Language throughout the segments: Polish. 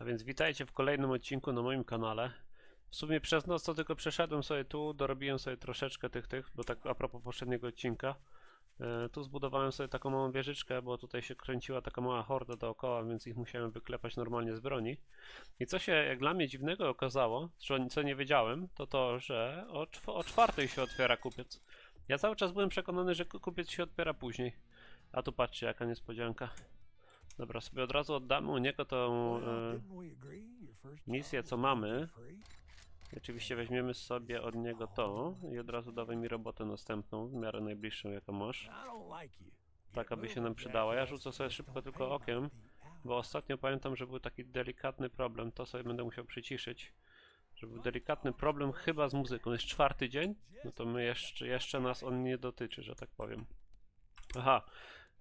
A więc witajcie w kolejnym odcinku na moim kanale. W sumie przez noc to tylko przeszedłem sobie tu, dorobiłem sobie troszeczkę tych tych, bo tak a propos poprzedniego odcinka. E, tu zbudowałem sobie taką małą wieżyczkę, bo tutaj się kręciła taka mała horda dookoła, więc ich musiałem wyklepać normalnie z broni. I co się jak dla mnie dziwnego okazało, co, nie wiedziałem, to to, że o, czw- o czwartej się otwiera kupiec. Ja cały czas byłem przekonany, że ku- kupiec się otwiera później. A tu patrzcie, jaka niespodzianka. Dobra, sobie od razu oddamy u niego tą e, misję, co mamy. I Oczywiście weźmiemy sobie od niego to i od razu dawaj mi robotę następną, w miarę najbliższą jaką masz. Tak, aby się nam przydała. Ja rzucę sobie szybko tylko okiem, bo ostatnio pamiętam, że był taki delikatny problem, to sobie będę musiał przyciszyć. Że był delikatny problem chyba z muzyką. Jest czwarty dzień, no to my jeszcze, jeszcze nas on nie dotyczy, że tak powiem. Aha,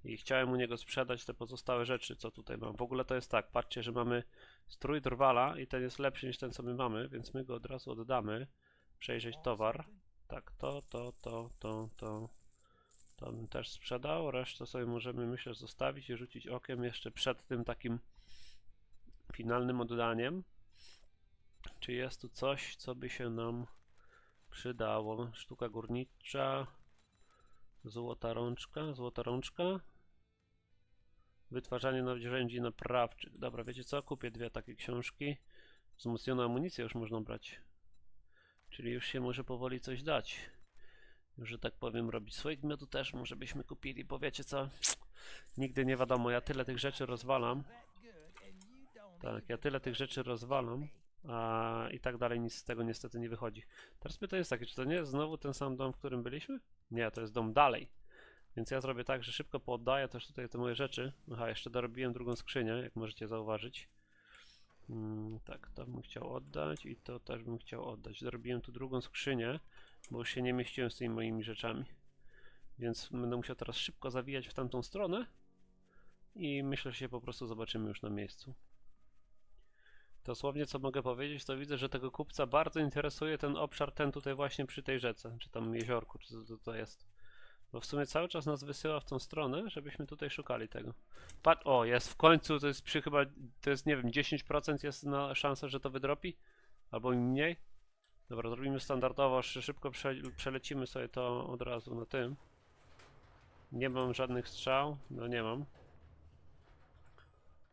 i chciałem u niego sprzedać te pozostałe rzeczy, co tutaj mam. W ogóle to jest tak, patrzcie, że mamy strój drwala i ten jest lepszy niż ten, co my mamy, więc my go od razu oddamy. Przejrzeć towar. Tak, to, to, to, to, to. To bym też sprzedał. Resztę sobie możemy, myślę, zostawić i rzucić okiem jeszcze przed tym takim finalnym oddaniem. Czy jest tu coś, co by się nam przydało? Sztuka górnicza. Złota rączka, złota rączka. Wytwarzanie narzędzi naprawczych. Dobra, wiecie co? Kupię dwie takie książki. Wzmocnioną amunicję już można brać. Czyli już się może powoli coś dać. Już, że tak powiem, robić swoich miodu też może byśmy kupili, bo wiecie co? Nigdy nie wiadomo, ja tyle tych rzeczy rozwalam. Tak, ja tyle tych rzeczy rozwalam, a i tak dalej nic z tego niestety nie wychodzi. Teraz pytanie jest takie, czy to nie jest znowu ten sam dom, w którym byliśmy? Nie, to jest dom dalej. Więc ja zrobię tak, że szybko pooddaję też tutaj te moje rzeczy. Aha, jeszcze dorobiłem drugą skrzynię, jak możecie zauważyć. Mm, tak, to bym chciał oddać i to też bym chciał oddać. Dorobiłem tu drugą skrzynię, bo już się nie mieściłem z tymi moimi rzeczami. Więc będę musiał teraz szybko zawijać w tamtą stronę i myślę, że się po prostu zobaczymy już na miejscu. Dosłownie co mogę powiedzieć, to widzę, że tego kupca bardzo interesuje ten obszar, ten tutaj właśnie przy tej rzece, czy tam jeziorku, czy co to, jest. Bo w sumie cały czas nas wysyła w tą stronę, żebyśmy tutaj szukali tego. Pat o, jest w końcu, to jest przy chyba, to jest nie wiem, 10% jest na szansa, że to wydropi? Albo mniej? Dobra, zrobimy standardowo, szy- szybko prze, przelecimy sobie to od razu na tym. Nie mam żadnych strzał, no nie mam.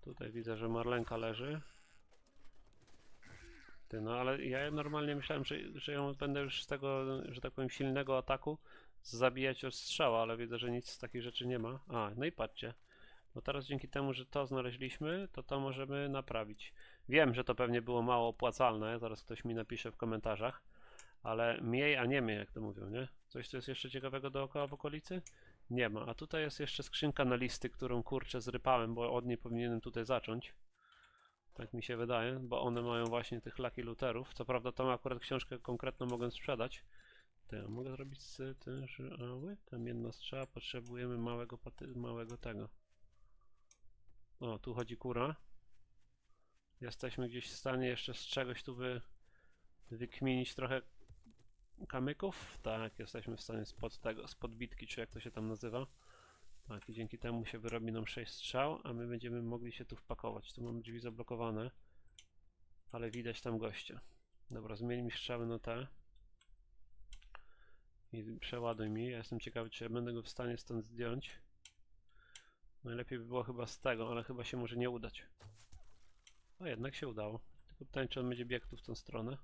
Tutaj widzę, że Marlenka leży. Ty, no ale ja normalnie myślałem, że, że ją będę już z tego, że tak powiem, silnego ataku zabijać od strzała, ale widzę, że nic z takich rzeczy nie ma. A, no i patrzcie. Bo teraz dzięki temu, że to znaleźliśmy, to to możemy naprawić. Wiem, że to pewnie było mało opłacalne, zaraz ktoś mi napisze w komentarzach, ale mniej, a nie mniej, jak to mówią, nie? Coś, co jest jeszcze ciekawego dookoła w okolicy? Nie ma. A tutaj jest jeszcze skrzynka na listy, którą kurczę zrypałem, bo od niej powinienem tutaj zacząć. Tak mi się wydaje, bo one mają właśnie tych Lucky Lutherów. Co prawda tą akurat książkę konkretną mogę sprzedać. Ja mogę zrobić z tym, że ały, tam jedna strzała, potrzebujemy małego, małego tego. O, tu chodzi kura. Jesteśmy gdzieś w stanie jeszcze z czegoś tu wy, wykminić trochę kamyków. Tak, jesteśmy w stanie spod tego, spod bitki, czy jak to się tam nazywa. Tak, i dzięki temu się wyrobi nam 6 strzał, a my będziemy mogli się tu wpakować. Tu mamy drzwi zablokowane, ale widać tam gościa. Dobra, zmień mi strzały na te. I przeładuj mi. Ja jestem ciekawy, czy ja będę go w stanie stąd zdjąć. Najlepiej by było chyba z tego, ale chyba się może nie udać. O, jednak się udało. Tylko pytanie, czy on będzie biegł tu w tą stronę.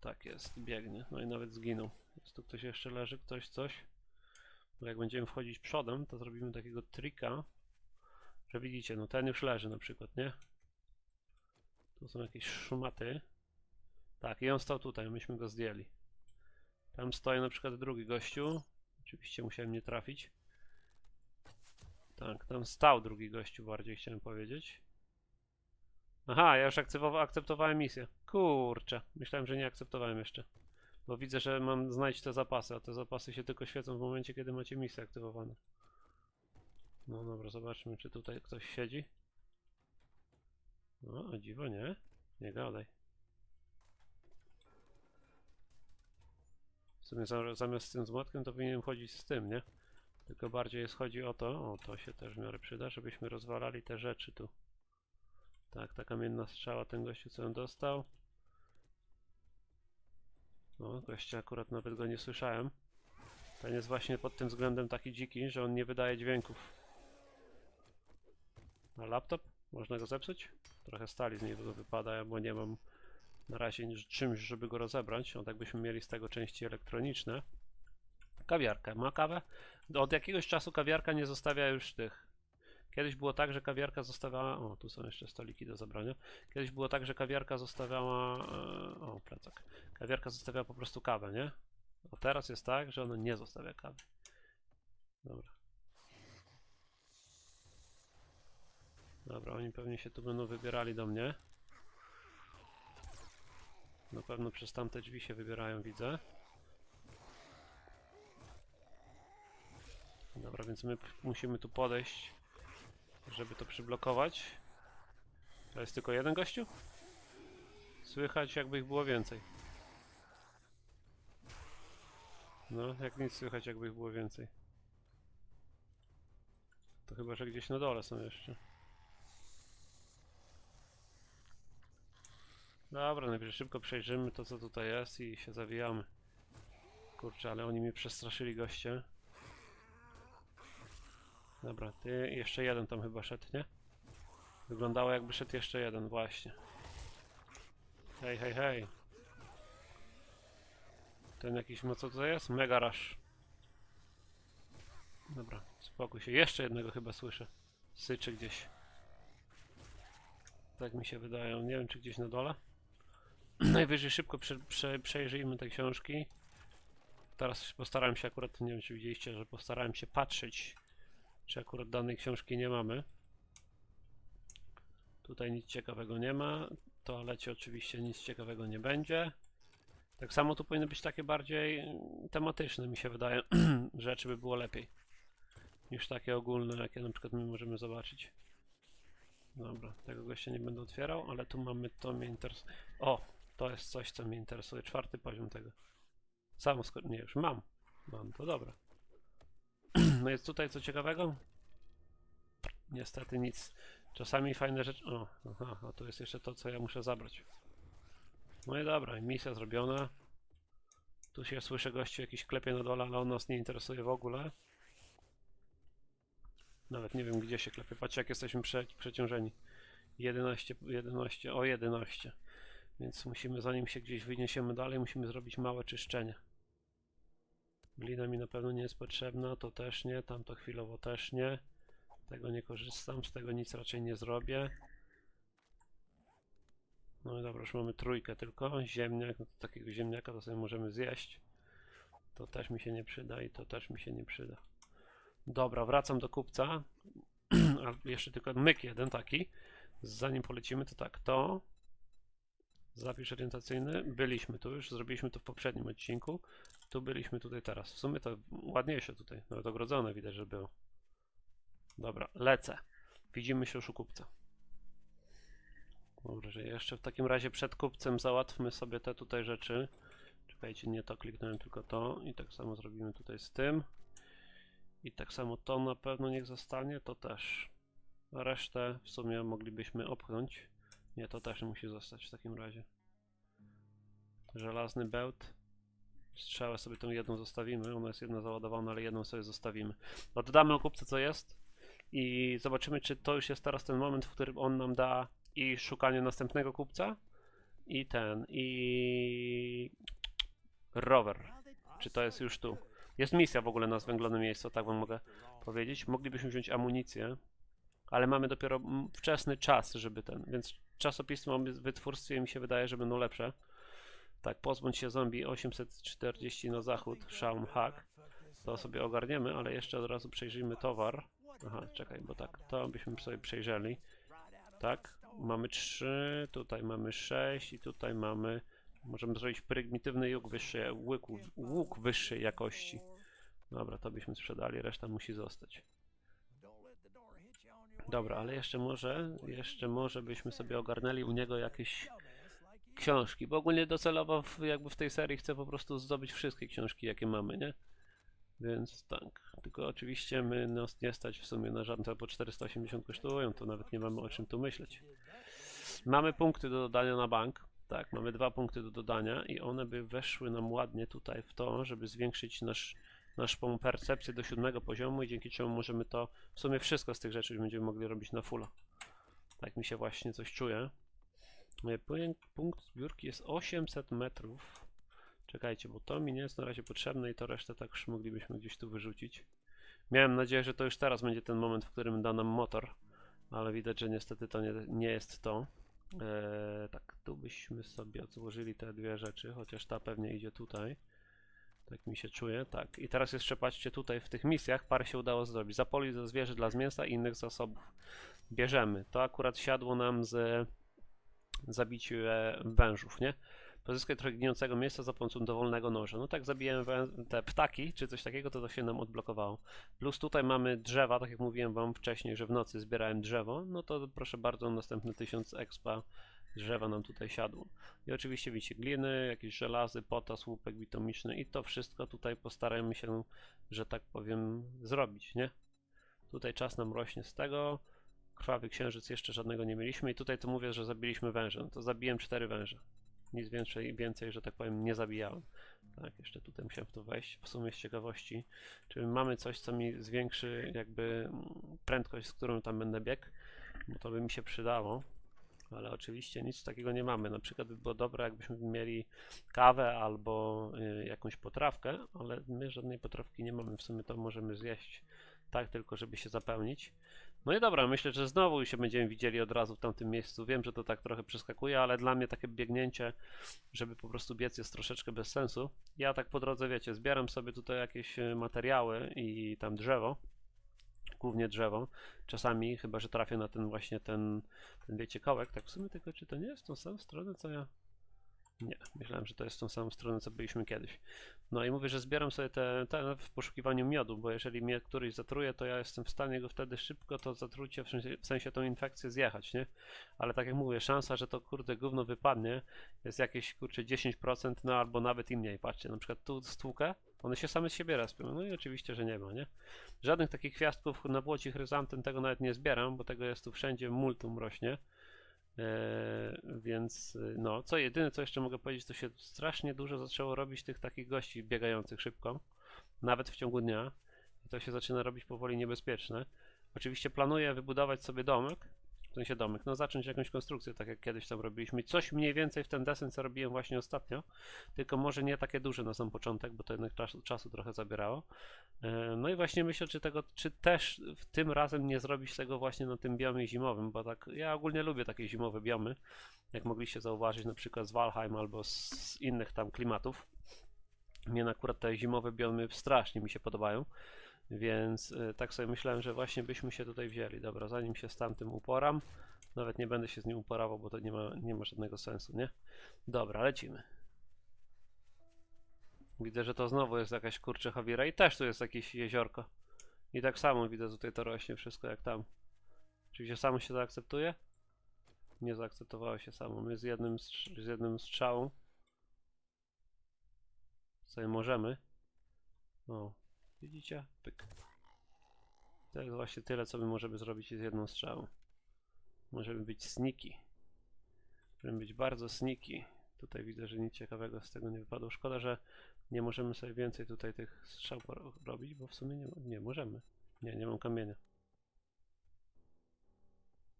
Tak jest, biegnie. No i nawet zginął. Jest tu ktoś jeszcze leży, ktoś, coś. Bo jak będziemy wchodzić przodem, to zrobimy takiego trika, że widzicie, no ten już leży na przykład, nie? Tu są jakieś szmaty. Tak, i on stał tutaj, myśmy go zdjęli. Tam stoi na przykład drugi gościu. Oczywiście musiałem nie trafić. Tak, tam stał drugi gościu, bardziej chciałem powiedzieć. Aha, ja już akceptowałem misję. Kurczę, myślałem, że nie akceptowałem jeszcze. Bo widzę, że mam znaleźć te zapasy, a te zapasy się tylko świecą w momencie, kiedy macie misję aktywowane. No dobra, zobaczmy, czy tutaj ktoś siedzi. No, dziwo, nie? Nie gadaj. Sumie za- zamiast z tym złotkiem to powinienem chodzić z tym, nie? Tylko bardziej jest chodzi o to, o to się też w miarę przyda, żebyśmy rozwalali te rzeczy tu. Tak, ta kamienna strzała, ten gościu co ją dostał. No, gościa akurat nawet go nie słyszałem. Ten jest właśnie pod tym względem taki dziki, że on nie wydaje dźwięków. A laptop? Można go zepsuć? Trochę stali z niego wypada, bo nie mam na razie czymś, żeby go rozebrać. O, tak byśmy mieli z tego części elektroniczne. Kawiarka. Ma kawę? Od jakiegoś czasu kawiarka nie zostawia już tych. Kiedyś było tak, że kawiarka zostawiała. O, tu są jeszcze stoliki do zabrania. Kiedyś było tak, że kawiarka zostawiała. e, O, plecak. Kawiarka zostawiała po prostu kawę, nie? A teraz jest tak, że ona nie zostawia kawy. Dobra. Dobra, oni pewnie się tu będą wybierali do mnie. Na pewno przez tamte drzwi się wybierają, widzę. Dobra, więc my musimy tu podejść, żeby to przyblokować. To jest tylko jeden gościu? Słychać jakby ich było więcej. No, jak nic słychać jakby ich było więcej. To chyba, że gdzieś na dole są jeszcze. Dobra, najpierw szybko przejrzymy to co tutaj jest i się zawijamy. Kurczę, ale oni mnie przestraszyli goście. Dobra, ty jeszcze jeden tam chyba szedł, nie? Wyglądało jakby szedł jeszcze jeden, właśnie. Hej, hej, hej. Ten jakiś, no co to jest? Mega rush. Dobra, spokój się. Jeszcze jednego chyba słyszę. Syczy gdzieś. Tak mi się wydaje. Nie wiem, czy gdzieś na dole. Najwyżej szybko prze, prze, przejrzyjmy te książki. Teraz postarałem się akurat, nie wiem czy widzieliście, że postarałem się patrzeć, czy akurat danej książki nie mamy. Tutaj nic ciekawego nie ma. Toalecie oczywiście nic ciekawego nie będzie. Tak samo tu powinny być takie bardziej tematyczne, mi się wydaje, rzeczy by było lepiej. Niż takie ogólne, jakie na przykład my możemy zobaczyć. Dobra, tego gościa nie będę otwierał, ale tu mamy, to mnie interesuje. O, to jest coś, co mnie interesuje. Czwarty poziom tego. Samo sko- Nie, już mam. Mam, to dobra. No jest tutaj co ciekawego? Niestety nic. Czasami fajne rzeczy. O, aha, a tu jest jeszcze to, co ja muszę zabrać. No i dobra, misja zrobiona. Tu się słyszę gościu jakiś klepie na dole, ale on nas nie interesuje w ogóle. Nawet nie wiem gdzie się klepie. Patrzcie jak jesteśmy prze, przeciążeni. 11, 11, o 11. Więc musimy, zanim się gdzieś wyniesiemy dalej, musimy zrobić małe czyszczenie. Glina mi na pewno nie jest potrzebna, to też nie, tamto chwilowo też nie. Tego nie korzystam, z tego nic raczej nie zrobię. No i dobra, już mamy trójkę tylko. Ziemniak, no to takiego ziemniaka to sobie możemy zjeść. To też mi się nie przyda i to też mi się nie przyda. Dobra, wracam do kupca. A jeszcze tylko myk jeden taki. Zanim polecimy, to tak, to. Zapisz orientacyjny. Byliśmy tu już, zrobiliśmy to w poprzednim odcinku. Tu byliśmy tutaj teraz. W sumie to ładniejsze tutaj, nawet ogrodzone widać, że było. Dobra, lecę. Widzimy się już u kupca. Dobra, że jeszcze w takim razie przed kupcem załatwmy sobie te tutaj rzeczy. Czekajcie, nie to kliknąłem, tylko to. I tak samo zrobimy tutaj z tym. I tak samo to na pewno niech zostanie, to też. Resztę w sumie moglibyśmy opchnąć. Nie, to też musi zostać w takim razie. Żelazny bełt. Strzałę sobie tą jedną zostawimy. Ona jest jedna załadowana, ale jedną sobie zostawimy. Oddamy o kupce co jest. I zobaczymy, czy to już jest teraz ten moment, w którym on nam da i szukanie następnego kupca. I ten, i rower. Czy to jest już tu? Jest misja w ogóle na zwęglone miejsce, tak wam mogę powiedzieć. Moglibyśmy wziąć amunicję, ale mamy dopiero wczesny czas, żeby ten, więc czasopisma o wytwórstwie mi się wydaje, że będą lepsze. Tak, pozbądź się zombie 840 na zachód, Shaun Hack. To sobie ogarniemy, ale jeszcze od razu przejrzyjmy towar. Aha, czekaj, bo tak, to byśmy sobie przejrzeli. Tak, mamy 3, tutaj mamy 6 i tutaj mamy... Możemy zrobić prymitywny łuk wyższej, łuk, łuk wyższej jakości. Dobra, to byśmy sprzedali, reszta musi zostać. Dobra, ale jeszcze może, jeszcze może byśmy sobie ogarnęli u niego jakieś książki, bo ogólnie docelowo w, jakby w tej serii chcę po prostu zdobyć wszystkie książki, jakie mamy, nie? Więc tak, tylko oczywiście my nas nie stać w sumie na żadne, bo 480 kosztują, to nawet nie mamy o czym tu myśleć. Mamy punkty do dodania na bank. Tak, mamy dwa punkty do dodania i one by weszły nam ładnie tutaj w to, żeby zwiększyć nasz, naszą percepcję do siódmego poziomu i dzięki czemu możemy to, w sumie wszystko z tych rzeczy będziemy mogli robić na fulla. Tak mi się właśnie coś czuje. Pu- Punkt zbiórki jest 800 metrów. Czekajcie, bo to mi nie jest na razie potrzebne i to resztę tak już moglibyśmy gdzieś tu wyrzucić. Miałem nadzieję, że to już teraz będzie ten moment, w którym da nam motor, ale widać, że niestety to nie, nie jest to. Eee, tak, tu byśmy sobie odłożyli te dwie rzeczy, chociaż ta pewnie idzie tutaj. Tak mi się czuje, tak. I teraz jeszcze patrzcie, tutaj w tych misjach parę się udało zrobić. Zapoli do zwierzę dla mięsa i innych zasobów. Bierzemy. To akurat siadło nam z zabiciu e, wężów, nie? Pozyskaj trochę gnijącego miejsca za pomocą dowolnego noża. No tak zabijałem wę- te ptaki, czy coś takiego, to to się nam odblokowało. Plus tutaj mamy drzewa, tak jak mówiłem wam wcześniej, że w nocy zbierałem drzewo, no to proszę bardzo, następne 1000 expa drzewa nam tutaj siadło. I oczywiście widzicie gliny, jakieś żelazy, potas, łupek bitomiczny i to wszystko tutaj postaramy się, że tak powiem, zrobić, nie? Tutaj czas nam rośnie z tego. Krwawy księżyc jeszcze żadnego nie mieliśmy i tutaj to mówię, że zabiliśmy węże. No to zabiłem cztery węże. Nic więcej, więcej, że tak powiem, nie zabijałem. Tak, jeszcze tutaj musiałem w to wejść, w sumie z ciekawości. Czyli mamy coś, co mi zwiększy jakby prędkość, z którą tam będę biegł, bo to by mi się przydało. Ale oczywiście nic takiego nie mamy. Na przykład by było dobre, jakbyśmy mieli kawę albo y, jakąś potrawkę, ale my żadnej potrawki nie mamy. W sumie to możemy zjeść tak tylko, żeby się zapełnić. No i dobra, myślę, że znowu się będziemy widzieli od razu w tamtym miejscu. Wiem, że to tak trochę przeskakuje, ale dla mnie takie biegnięcie, żeby po prostu biec jest troszeczkę bez sensu. Ja tak po drodze, wiecie, zbieram sobie tutaj jakieś e, materiały i tam drzewo, głównie drzewo. Czasami, chyba że trafię na ten właśnie ten, ten wiecie, kołek, tak w sumie tylko czy to nie jest tą samą stronę, co ja... Nie, myślałem, że to jest tą samą stronę, co byliśmy kiedyś. No i mówię, że zbieram sobie te, te w poszukiwaniu miodu, bo jeżeli mnie któryś zatruje, to ja jestem w stanie go wtedy szybko to zatrucie, w sensie, w sensie tą infekcję zjechać, nie? Ale tak jak mówię, szansa, że to kurde gówno wypadnie jest jakieś kurczę 10%, no albo nawet i mniej. Patrzcie, na przykład tu stłukę, one się same z siebie respią. No i oczywiście, że nie ma, nie? Żadnych takich kwiatków na błoci chryzantem tego nawet nie zbieram, bo tego jest tu wszędzie multum rośnie. Eee, więc y, no, co jedyne co jeszcze mogę powiedzieć, to się strasznie dużo zaczęło robić tych takich gości biegających szybko, nawet w ciągu dnia. I to się zaczyna robić powoli niebezpieczne. Oczywiście planuję wybudować sobie domek, w sensie domek, no zacząć jakąś konstrukcję, tak jak kiedyś tam robiliśmy. Coś mniej więcej w ten desen, co robiłem właśnie ostatnio, tylko może nie takie duże na sam początek, bo to jednak czasu, czasu trochę zabierało. E, No i właśnie myślę, czy tego, czy też w tym razem nie zrobić tego właśnie na tym biomie zimowym, bo tak, ja ogólnie lubię takie zimowe biomy, jak mogliście zauważyć na przykład z Valheim albo z innych tam klimatów. Mnie akurat te zimowe biomy strasznie mi się podobają, więc e, tak sobie myślałem, że właśnie byśmy się tutaj wzięli. Dobra, zanim się z tamtym uporam, nawet nie będę się z nim uporawał, bo to nie ma, nie ma żadnego sensu, nie? Dobra, lecimy. Widzę, że to znowu jest jakaś kurcze Javiera i też tu jest jakieś jeziorko. I tak samo widzę tutaj to rośnie wszystko jak tam. Oczywiście samo się zaakceptuje? Nie zaakceptowało się samo. My z jednym, z jednym strzałą sobie możemy. O, widzicie? Pyk. To jest właśnie tyle, co my możemy zrobić z jedną strzałą. Możemy być sneaky. Możemy być bardzo sneaky. Tutaj widzę, że nic ciekawego z tego nie wypadło. Szkoda, że nie możemy sobie więcej tutaj tych strzał robić, bo w sumie nie, nie możemy. Nie, nie mam kamienia.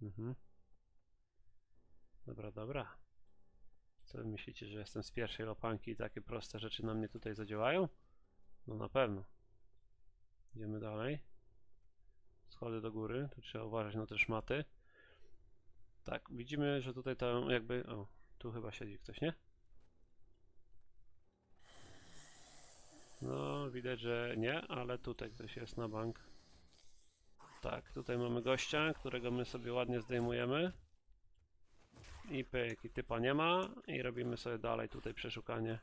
Mhm. Dobra, dobra. Co wy myślicie, że jestem z pierwszej łopanki i takie proste rzeczy na mnie tutaj zadziałają? No na pewno. Idziemy dalej. Schody do góry, tu trzeba uważać na te szmaty. Tak, widzimy, że tutaj to jakby... O, tu chyba siedzi ktoś, nie? No, widać, że nie, ale tutaj ktoś jest na bank. Tak, tutaj mamy gościa, którego my sobie ładnie zdejmujemy. I pyk, i typa nie ma. I robimy sobie dalej tutaj przeszukanie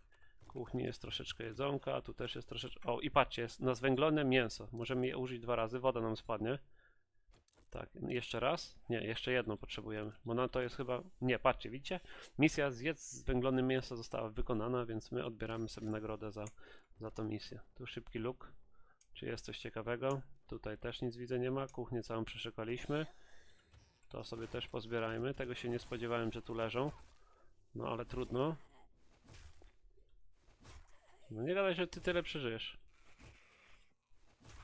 kuchni. Jest troszeczkę jedzonka, tu też jest troszeczkę... O, i patrzcie, jest na zwęglone mięso. Możemy je użyć dwa razy, woda nam spadnie. Tak, jeszcze raz? Nie, jeszcze jedno potrzebujemy, bo na to jest chyba... Nie, patrzcie, widzicie? Misja zjedz zwęglone mięso została wykonana, więc my odbieramy sobie nagrodę za, za tą misję. Tu szybki luk. Czy jest coś ciekawego? Tutaj też nic widzę nie ma. Kuchnię całą przeszukaliśmy. To sobie też pozbierajmy. Tego się nie spodziewałem, że tu leżą. No ale trudno. No nie gadaj, że ty tyle przeżyjesz.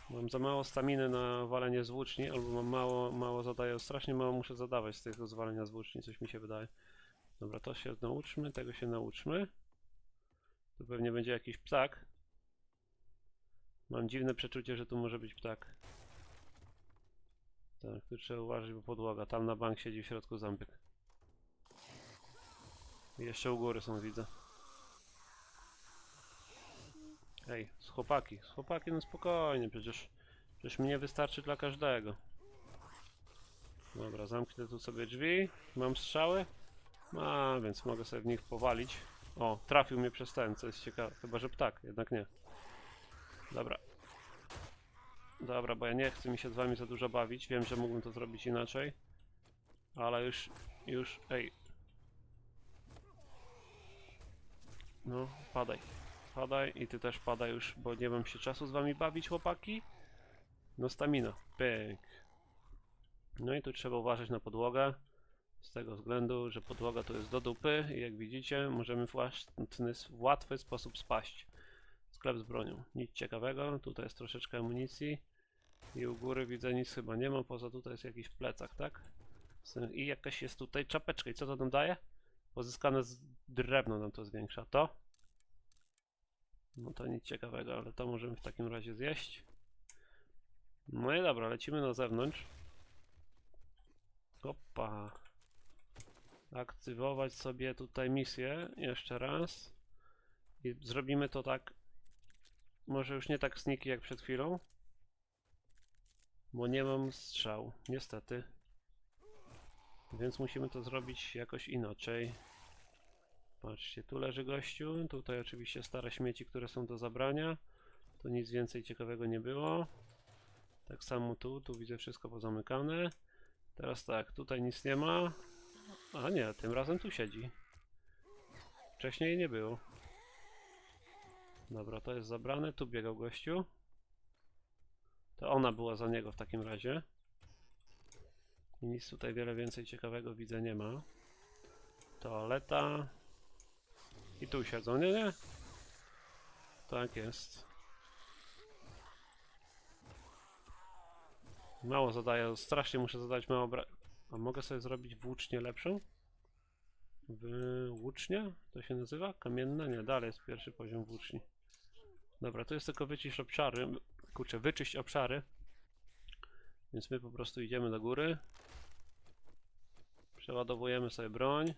Mam za mało staminy na walenie z włóczni, albo mam mało, mało zadaję, strasznie mało muszę zadawać z tego zwalenia z włóczni, coś mi się wydaje. Dobra, to się nauczmy, tego się nauczmy. Tu pewnie będzie jakiś ptak. Mam dziwne przeczucie, że tu może być ptak. Tak, tu trzeba uważać, bo podłoga. Tam na bank siedzi w środku ząbek. Jeszcze u góry są, widzę. Ej, z chłopaki, z chłopaki, no spokojnie, przecież, przecież mnie wystarczy dla każdego. Dobra, zamknę tu sobie drzwi. Mam strzały? A, więc mogę sobie w nich powalić. O, trafił mnie przez ten, co jest ciekawe. Chyba, że ptak, jednak nie. Dobra. Dobra, bo ja nie chcę mi się z wami za dużo bawić. Wiem, że mógłbym to zrobić inaczej. Ale już, już, ej. No, padaj. Padaj i ty też padaj już, bo nie mam się czasu z wami bawić, chłopaki. No, stamina. Pyk. No i tu trzeba uważać na podłogę. Z tego względu, że podłoga to jest do dupy i jak widzicie, możemy w w łatwy sposób spaść. Sklep z bronią. Nic ciekawego. Tutaj jest troszeczkę amunicji. I u góry widzę nic chyba nie ma, poza tutaj jest jakiś plecak, tak? I jakaś jest tutaj czapeczka. I co to nam daje? Pozyskane z drewno nam to zwiększa. To? No to nic ciekawego, ale to możemy w takim razie zjeść. No i dobra, lecimy na zewnątrz. Opa. Aktywować sobie tutaj misję jeszcze raz. I zrobimy to tak. Może już nie tak sniki jak przed chwilą. Bo nie mam strzał, niestety. Więc musimy to zrobić jakoś inaczej. Patrzcie, tu leży gościu. Tutaj oczywiście stare śmieci, które są do zabrania. Tu nic więcej ciekawego nie było. Tak samo tu, tu widzę wszystko pozamykane. Teraz tak, tutaj nic nie ma. A nie, tym razem tu siedzi. Wcześniej nie było. Dobra, to jest zabrane. Tu biegał gościu. To ona była za niego w takim razie. I nic tutaj wiele więcej ciekawego widzę nie ma. Toaleta. I tu siedzą, nie, nie? Tak jest. Mało zadaję, strasznie muszę zadać mało bra... A mogę sobie zrobić włócznię lepszą? Włócznia? To się nazywa? Kamienna? Nie, dalej jest pierwszy poziom włóczni. Dobra, to jest tylko wycisz obszary. Kurczę, wyczyść obszary. Więc my po prostu idziemy do góry. Przeładowujemy sobie broń.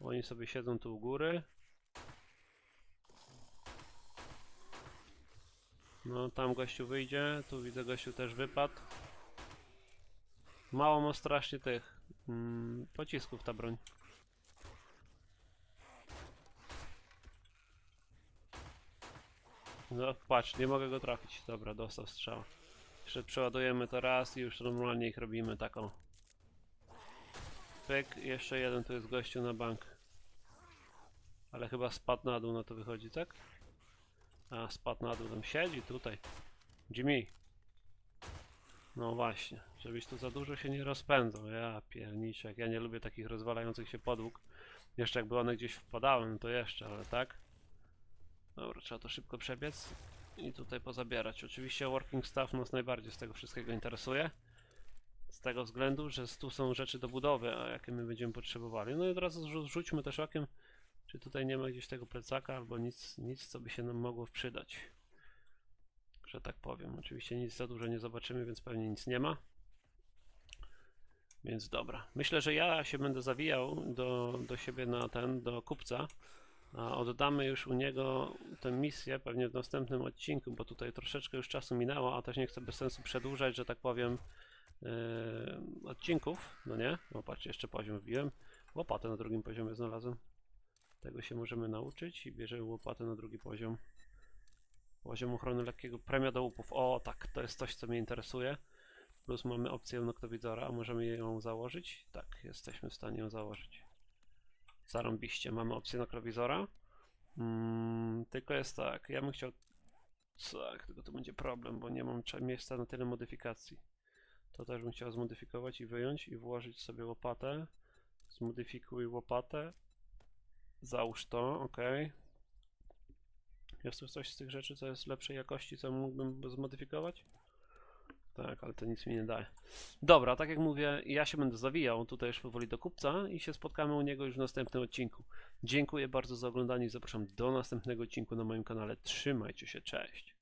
Oni sobie siedzą tu u góry. No, tam gościu wyjdzie. Tu widzę gościu też wypadł. Mało ma strasznie tych mm, pocisków ta broń. No patrz, nie mogę go trafić. Dobra, dostał strzał. Jeszcze przeładujemy to raz i już normalnie ich robimy taką. Pyk, jeszcze jeden tu jest gościu na bank. Ale chyba spadł na dół, no to wychodzi, tak? A, spadł na dół, tam siedzi tutaj. Jimmy. No właśnie, żebyś tu za dużo się nie rozpędzał. Ja pierniczek, ja nie lubię takich rozwalających się podłóg. Jeszcze jakby one gdzieś wpadały, to jeszcze, ale tak? Dobra, trzeba to szybko przebiec i tutaj pozabierać. Oczywiście working staff nas najbardziej z tego wszystkiego interesuje. Z tego względu, że tu są rzeczy do budowy, a jakie my będziemy potrzebowali. No i od razu rzu- rzućmy też okiem, czy tutaj nie ma gdzieś tego plecaka, albo nic, nic co by się nam mogło przydać. Że tak powiem. Oczywiście nic za dużo nie zobaczymy, więc pewnie nic nie ma. Więc dobra. Myślę, że ja się będę zawijał do, do siebie na ten, do kupca. A oddamy już u niego tę misję pewnie w następnym odcinku, bo tutaj troszeczkę już czasu minęło, a też nie chcę bez sensu przedłużać, że tak powiem, yy, odcinków, no nie? O, patrz, jeszcze poziom wbiłem. Łopatę na drugim poziomie znalazłem. Tego się możemy nauczyć i bierzemy łopatę na drugi poziom. Poziom ochrony lekkiego, premia do łupów. O, tak, to jest coś, co mnie interesuje. Plus mamy opcję noktowizora, a możemy ją założyć? Tak, jesteśmy w stanie ją założyć. Zarąbiście, mamy opcję noktowizora. Mm, tylko jest tak, ja bym chciał... Tak, tylko to będzie problem, bo nie mam miejsca na tyle modyfikacji. To też bym chciał zmodyfikować i wyjąć i włożyć sobie łopatę. Zmodyfikuj łopatę. Załóż to, ok. Jest tu coś z tych rzeczy, co jest lepszej jakości, co mógłbym zmodyfikować? Tak, ale to nic mi nie daje. Dobra, tak jak mówię, ja się będę zawijał tutaj już powoli do kupca i się spotkamy u niego już w następnym odcinku. Dziękuję bardzo za oglądanie i zapraszam do następnego odcinku na moim kanale. Trzymajcie się, cześć!